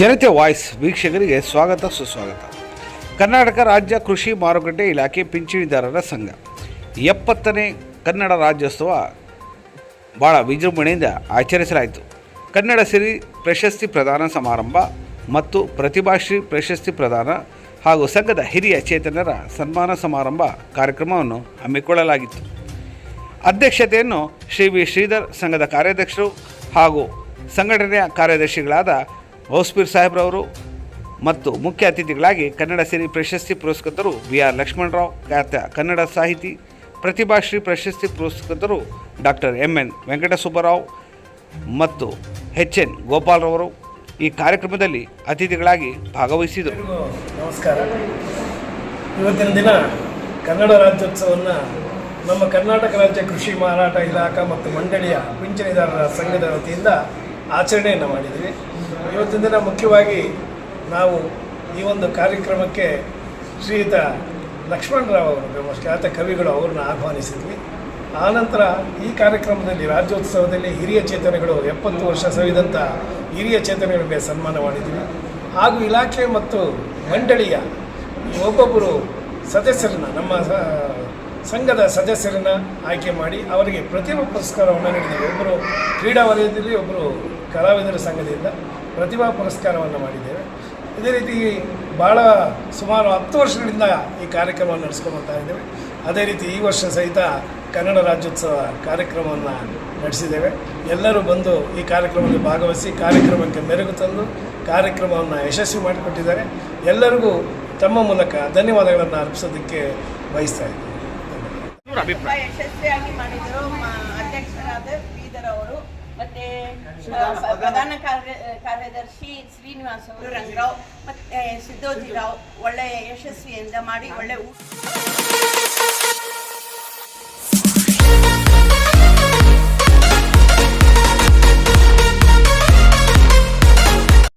ಜನತೆ ವಾಯ್ಸ್ ವೀಕ್ಷಕರಿಗೆ ಸ್ವಾಗತ, ಸುಸ್ವಾಗತ. ಕರ್ನಾಟಕ ರಾಜ್ಯ ಕೃಷಿ ಮಾರುಕಟ್ಟೆ ಇಲಾಖೆ ಪಿಂಚಣಿದಾರರ ಸಂಘ. ಎಪ್ಪತ್ತನೇ ಕನ್ನಡ ರಾಜ್ಯೋತ್ಸವ ಭಾಳ ವಿಜೃಂಭಣೆಯಿಂದ ಆಚರಿಸಲಾಯಿತು. ಕನ್ನಡ ಸಿರಿ ಪ್ರಶಸ್ತಿ ಪ್ರದಾನ ಸಮಾರಂಭ ಮತ್ತು ಪ್ರತಿಭಾಶ್ರೀ ಪ್ರಶಸ್ತಿ ಪ್ರದಾನ ಹಾಗೂ ಸಂಘದ ಹಿರಿಯ ಚೇತನರ ಸನ್ಮಾನ ಸಮಾರಂಭ ಕಾರ್ಯಕ್ರಮವನ್ನು ಹಮ್ಮಿಕೊಳ್ಳಲಾಗಿತ್ತು. ಅಧ್ಯಕ್ಷತೆಯನ್ನು ಶ್ರೀ ವಿ. ಶ್ರೀಧರ್ ಸಂಘದ ಕಾರ್ಯಾಧ್ಯಕ್ಷರು ಹಾಗೂ ಸಂಘಟನೆಯ ಕಾರ್ಯದರ್ಶಿಗಳಾದ ಔಸ್ಪೀರ್ ಸಾಹೇಬ್ರವರು ಮತ್ತು ಮುಖ್ಯ ಅತಿಥಿಗಳಾಗಿ ಕನ್ನಡ ಸಿರಿ ಪ್ರಶಸ್ತಿ ಪುರಸ್ಕೃತರು ಬಿ ಆರ್ ಲಕ್ಷ್ಮಣರಾವ್, ಖ್ಯಾತ ಕನ್ನಡ ಸಾಹಿತಿ ಪ್ರತಿಭಾಶ್ರೀ ಪ್ರಶಸ್ತಿ ಪುರಸ್ಕೃತರು ಡಾಕ್ಟರ್ ಎಂ ಎನ್ ವೆಂಕಟಸುಬ್ಬರಾವ್ ಮತ್ತು ಎಚ್ ಎನ್ ಗೋಪಾಲ್ರವರು ಈ ಕಾರ್ಯಕ್ರಮದಲ್ಲಿ ಅತಿಥಿಗಳಾಗಿ ಭಾಗವಹಿಸಿದರು. ನಮಸ್ಕಾರ. ಇವತ್ತಿನ ದಿನ ಕನ್ನಡ ರಾಜ್ಯೋತ್ಸವವನ್ನು ನಮ್ಮ ಕರ್ನಾಟಕ ರಾಜ್ಯ ಕೃಷಿ ಮಾರಾಟ ಇಲಾಖಾ ಮತ್ತು ಮಂಡಳಿಯ ಪಿಂಚಣಿದಾರರ ಸಂಘದ ವತಿಯಿಂದ ಆಚರಣೆಯನ್ನು ಮಾಡಿದ್ವಿ. ಇವತ್ತಿನ ದಿನ ಮುಖ್ಯವಾಗಿ ನಾವು ಈ ಒಂದು ಕಾರ್ಯಕ್ರಮಕ್ಕೆ ಶ್ರೀಯುತ ಲಕ್ಷ್ಮಣರಾವ್ ಅವರು ಖ್ಯಾತ ಕವಿಗಳು ಅವ್ರನ್ನ ಆಹ್ವಾನಿಸಿದ್ವಿ. ಆನಂತರ ಈ ಕಾರ್ಯಕ್ರಮದಲ್ಲಿ ರಾಜ್ಯೋತ್ಸವದಲ್ಲಿ ಹಿರಿಯ ಚೇತನಗಳು ಎಪ್ಪತ್ತು ವರ್ಷ ಸವಿದಂಥ ಹಿರಿಯ ಚೇತನಗಳಿಗೆ ಸನ್ಮಾನ ಮಾಡಿದ್ವಿ. ಹಾಗೂ ಇಲಾಖೆ ಮತ್ತು ಮಂಡಳಿಯ ಒಬ್ಬೊಬ್ಬರು ಸದಸ್ಯರನ್ನ, ನಮ್ಮ ಸಂಘದ ಸದಸ್ಯರನ್ನ ಆಯ್ಕೆ ಮಾಡಿ ಅವರಿಗೆ ಪ್ರತಿಭಾ ಪುರಸ್ಕಾರವನ್ನು ನೀಡಿದ್ದೇವೆ ಒಬ್ಬರು ಕ್ರೀಡಾ ವಲಯದಲ್ಲಿ, ಒಬ್ಬರು ಕಲಾವಿದರ ಸಂಘದಿಂದ. ಪ್ರತಿಭಾ ಪುರಸ್ಕಾರವನ್ನು ಮಾಡಿದ್ದೇವೆ. ಇದೇ ರೀತಿ ಭಾಳ ಸುಮಾರು ಹತ್ತು ವರ್ಷಗಳಿಂದ ಈ ಕಾರ್ಯಕ್ರಮವನ್ನು ನಡೆಸ್ಕೊಂಡು ಬರ್ತಾ ಇದ್ದೇವೆ. ಅದೇ ರೀತಿ ಈ ವರ್ಷ ಸಹಿತ ಕನ್ನಡ ರಾಜ್ಯೋತ್ಸವ ಕಾರ್ಯಕ್ರಮವನ್ನು ನಡೆಸಿದ್ದೇವೆ. ಎಲ್ಲರೂ ಬಂದು ಈ ಕಾರ್ಯಕ್ರಮದಲ್ಲಿ ಭಾಗವಹಿಸಿ ಕಾರ್ಯಕ್ರಮಕ್ಕೆ ಮೆರುಗು ತಂದು ಕಾರ್ಯಕ್ರಮವನ್ನು ಯಶಸ್ವಿ ಮಾಡಿಕೊಟ್ಟಿದ್ದಾರೆ. ಎಲ್ಲರಿಗೂ ತಮ್ಮ ಮೂಲಕ ಧನ್ಯವಾದಗಳನ್ನು ಅರ್ಪಿಸೋದಕ್ಕೆ ಬಯಸ್ತಾ ಇದ್ದೀನಿ. ಯಶಸ್ವಿಯಾಗಿ ಮಾಡಿದರು. ಅಧ್ಯಕ್ಷರಾದ ಬೀದರ್ ಅವರು. ಮತ್ತೆ ಪ್ರಧಾನ ಕಾರ್ಯ ಕಾರ್ಯದರ್ಶಿ ಶ್ರೀನಿವಾಸ್ ಅವರು ರಂಗರಾವ್ ಮತ್ತೆ ಸಿದ್ದೋಜಿರಾವ್ ಒಳ್ಳೆಯ ಯಶಸ್ವಿಯಿಂದ ಮಾಡಿ ಒಳ್ಳೆ ಊಟ